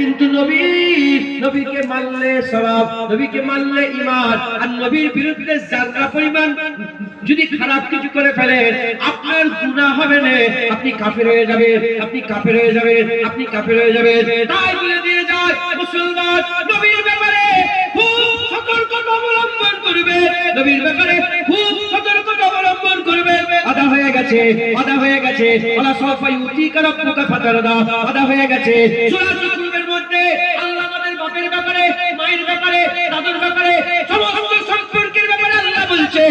কিন্তু নবী, নবীকে মানলে সওয়াব, নবীকে মানলে ঈমান। আর নবীর বিরুদ্ধে জাররা পরিমাণ যদি খারাপ কিছু করে ফেলেন আপনার গুনাহ হবে না। আপনি কাফের হয়ে যাবেন, আপনি কাফের হয়ে যাবেন, আপনি কাফের হয়ে যাবেন। তাই বলে দিয়ে যায় মুসলমান, নবীর ব্যাপারে খুব সতর্কতা অবলম্বন করবে। নবীর ব্যাপারে খুব সতর্কতা অবলম্বন করবে। আদা হয়ে গেছে আদা হয়ে গেছে। ওলা সফাই উতি করব মুকা ফাতারদা। আদা হয়ে গেছে। সূরা যুকুরের মধ্যে আল্লাহ আমাদের বাপের মায়ের ব্যাপারে, দাদুর ব্যাপারে, সমস্ত সম্পর্কের ব্যাপারে আল্লাহ বলছে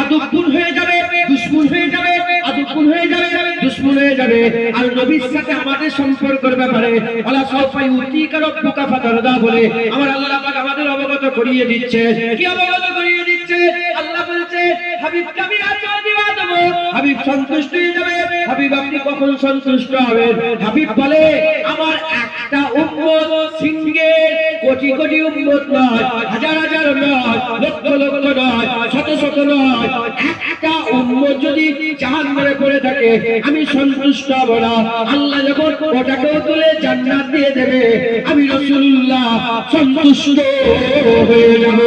আদুপুর হয়ে যাবে, দুশ্মন হয়ে যাবে আদুপুর হয়ে যাবে, দুশ্মন হয়ে যাবে। আর নবীর সাথে আমাদের সম্পর্কের ব্যাপারে সফাই উতি করব মুকা ফাতারদা বলে আমার আল্লাহ পাক আমাদের অবগত করিয়ে দিচ্ছে। কি অবগত করিয়ে দিচ্ছে? আল্লাহ বলছে হাবিব আমি আচরণ দিবা দেবো। হাবিব সন্তুষ্ট হয়ে যাবে। হাবিব, আপনি কখন সন্তুষ্ট হবেন? হাবিব বলে, আমার একটা উম্মত সিংহের কোটি কোটি উম্মত নয়, হাজার হাজার নয়, লক্ষ লক্ষ নয়, শত শত নয়। একটা উম্মত যদি জাহান মেরে পড়ে থাকে, আমি সন্তুষ্ট হব না। আল্লাহ যখন ওটাকেও তুলে জান্নাত দিয়ে দেবে, আমি রসুল্লাহ সন্তুষ্ট হয়ে যাব।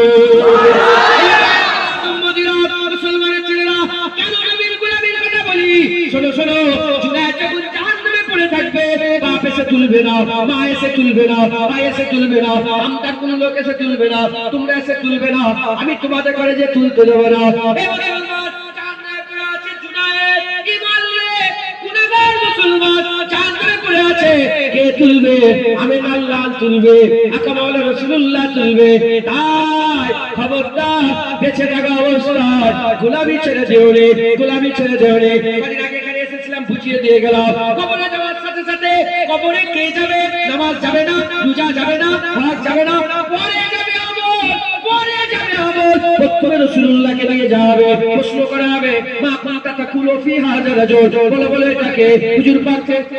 তুলবে না, মা এসে তুলবে না, ভাই এসে তুলবে না, আমদার কোনো লোক এসে তুলবে না, তোমরা এসে তুলবে না, আমি তোমাদের করে যে তুলতে দেবো না। তুলবে? গোলামি ছেড়ে দিও রে গোলামি ছেড়ে দিও রে কদিন আগে এখানে এসেছিলাম বুঝিয়ে দিয়ে গেলাম কবরে কে যাবে? নামাজ যাবে না, রোজা যাবে না হজ যাবে না। পরে যাবে আমল, পরে যাবে আমল। প্রথমে রাসূলুল্লাহকে নিয়ে যাবে, প্রশ্ন করা হবে, মা তাকুলু ফি রাজুল। বলে বলে এটাকে হুজুর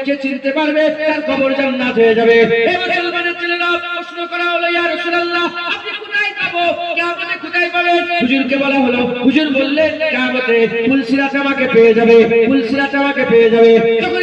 যে চিনতে পারবে, তার কবর জান্নাত হয়ে যাবে। এ মুসলমানের ছেলেরা প্রশ্ন করা হলো, ইয়া রাসূলুল্লাহ, আপনি কোথায় কোথায় বলা হলো, হুজুর বললেন, কিয়ামতে ফুলসিরাত আমাকে পেয়ে যাবে ফুলসিরাত আমাকে পেয়ে যাবে। তখন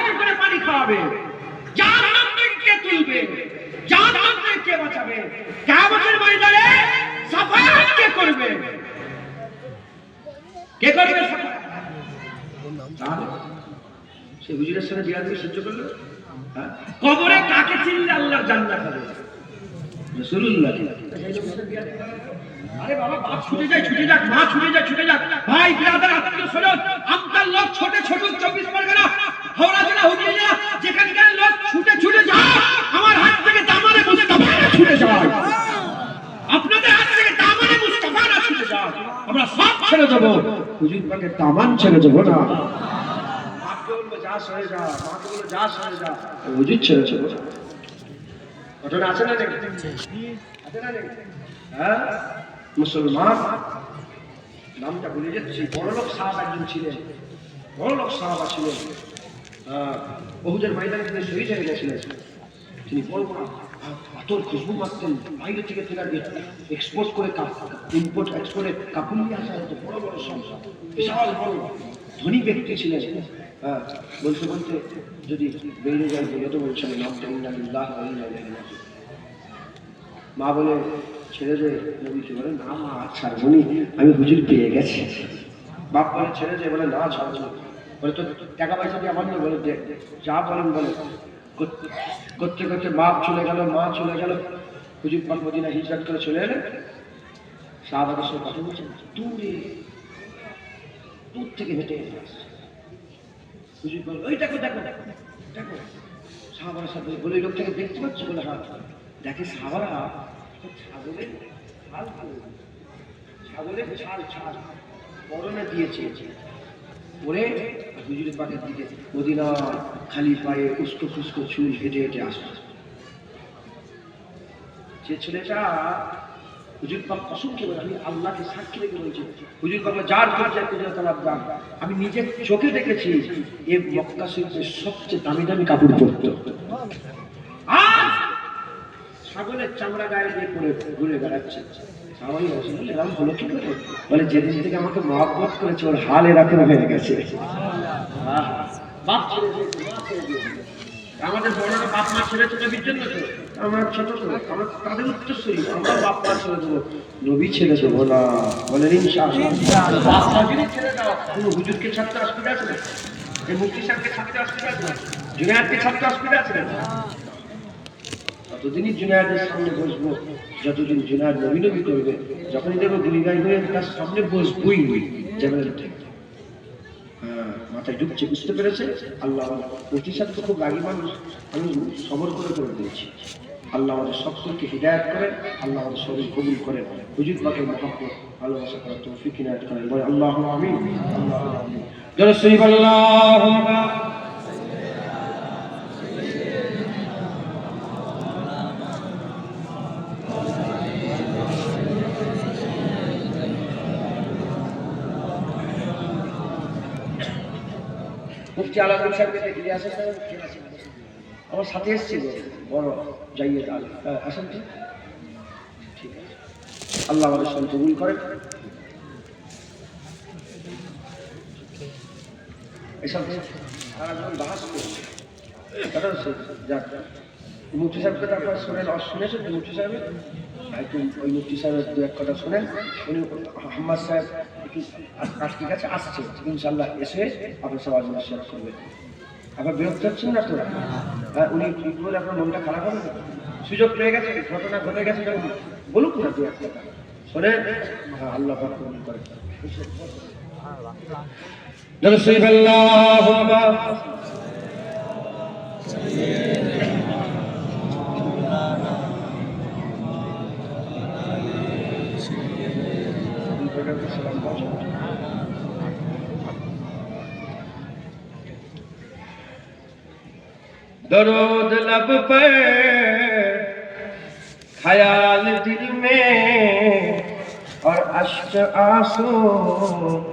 দাঁড়াবে? করে পানি খাওয়াবে। যার থেকে কে তুলবে? যার থেকে কে বাঁচাবে? কিয়ামতের ময়দানে সাফায়াত কে করবে? কে করবে? সে হুজুরের সাথে দিয়ে সহ্য করল? হ্যাঁ? কবরে কাকে চিনলে আল্লাহর জান্নাত হবে? ছোটে ছোট চব্বিশ পরগনা, হাওড়া হুজুর পাকে দামান ছেড়ে দেবো না। মাকে বলব যা সরে যা। মাকে বলব যা সরে যা। হুজুর ছেড়ে দেবো। ঘটনা আছে না নাকি আছে না নাকি হ্যাঁ? মুসলমান নামটা ভুলে যাচ্ছি। বড়লোক সাহাব একজন ছিলেন। বড়লোক সাহাবা ছিলেন। আহ, বহুদের ময়দানে তিনি শহীদ হয়ে গেছিলেন। তিনি বড় বড় পাথর খুশবু মারতেন বাইরে থেকে করে ইম্পোর্ট এক্সপোর্টে কাপড় নিয়ে আসা হতো বড় বড় বিশাল বড় ধনী ব্যক্তি ছিলেন। বলতে বলতে যদি বেরিয়ে যায় বলে তো বলছেন নাম মা বলে ছেড়ে দে নবীজি বলে না মা ছাড়বো নি, আমি হুজুর পেয়ে গেছি। বাপ বলে ছেড়ে দে বলে না ছাড়বো বলে তো টাকা পয়সা দিয়ে আমার বলে যা বলেন বলে। করতে করতে বাপ চলে গেল, মা চলে গেল। হুজুর পাক মদিনা হিজরত করে চলে এলেন। সাহাবাদের সঙ্গে কথা বলছেন, দূরে, দূর থেকে হেঁটে হেঁটে আসছে। হুজুর বল ওই দেখো দেখো দেখো দেখো। সাহাবারা সাথে বলে, এই লোকটাকে দেখতে পাচ্ছি? বলে হাত দেখে সাহাবারা ছাগলের ছাল ছাগলের ছাল ছাল পরনে দিয়েছে? পরে হুজুরের পাটের দিকে মদিনা খালি পায়ে উস্কো ফুস্কো চুল হেঁটে হেঁটে আসছে যে ছেলেটা, হুজুর পাক অসংখ্য আমি আল্লাহকে সাক্ষী রেখে বলছি, হুজুর পাক যার দরজা খুঁজে তারা দাম আমি নিজের চোখে দেখেছি, এ মক্কা শরীফের সবচেয়ে দামি দামি কাপড় পরত। ছাগলের চামড়া গায়ে দিয়ে পরে ঘুরে বেড়াচ্ছে। হলো কি করে? বলে যেদিন থেকে আমাকে মহব্বত করেছে ওর হাল এরকম হয়ে গেছে। আমাদের বড়রা বাপ মা ছেড়ে তো। আমরা ছোট আমরা তাদের উত্তরসূরি। আমরা বাপ মা ছেড়ে দেবো। নবী ছেড়ে দেবো না। ইনশাআল্লাহ। বাপ মা যদি ছেড়ে দাও কোনো হুজুরকে ছাড়তে অসুবিধা আছে না। এই মুফতি সাহেবকে ছাড়তে অসুবিধা আছে না। জুনায়াদকে ছাড়তে অসুবিধা আছে না। ততদিনই জুনায়াদের সামনে বসবো যতদিন জুনায়াদ নবী নবী করবে যখনই দেখব গুলিগাই হয়ে তার সামনে বসবই যেমন ঠিক। হ্যাঁ, মাথায় ঢুকছে বুঝতে পেরেছে? আল্লাহ প্রতিশোধ তো খুব রাগী মানুষ। আমি সবর করে করে দিয়েছি আল্লাহ আমাদের সকলকে হৃদায়ত করেন আল্লাহ আমাদের শরীর কবুল করেন। হুজুর পাকের মহাপ্পত ভালোবাসা করার তৌফিক ইনায়াত করেন। বলে আল্লাহ আমিন। আল্লাহ আমিন। জয় শ্রী আল্লাহ মুফতি আলাদুল সাহেবকে দেখে আসেন? আমার সাথে এসেছিল বড় যাইয়ে আল হ্যাঁ, আসেন তো। ঠিক আছে। আল্লাহ আমাদের সঙ্গে কবুল করেন। এসব বাহাস করছে। মুফতি সাহেবকে তো শোনেন শুনেছেন মুফতি সাহেবের? মুফতি সাহেবের দু এক কথা শোনেন। উনি হাম্মাদ সাহেব আর ঠিক আছে, আসছে। ইনশাল্লাহ এসে আপনার সবার জন্য শেয়ার করবেন আবার বিরক্ত হচ্ছেন না তো হ্যাঁ উনি ঠিক বলে আপনার মনটা খারাপ হবে? সুযোগ পেয়ে গেছে ঘটনা ঘটে গেছে বলুক না দু একটা শোনে হ্যাঁ আল্লাহ কবুল করে নরসিব আল্লাহ दरूद लब पर ख्याल दिल में और अश्क आंसू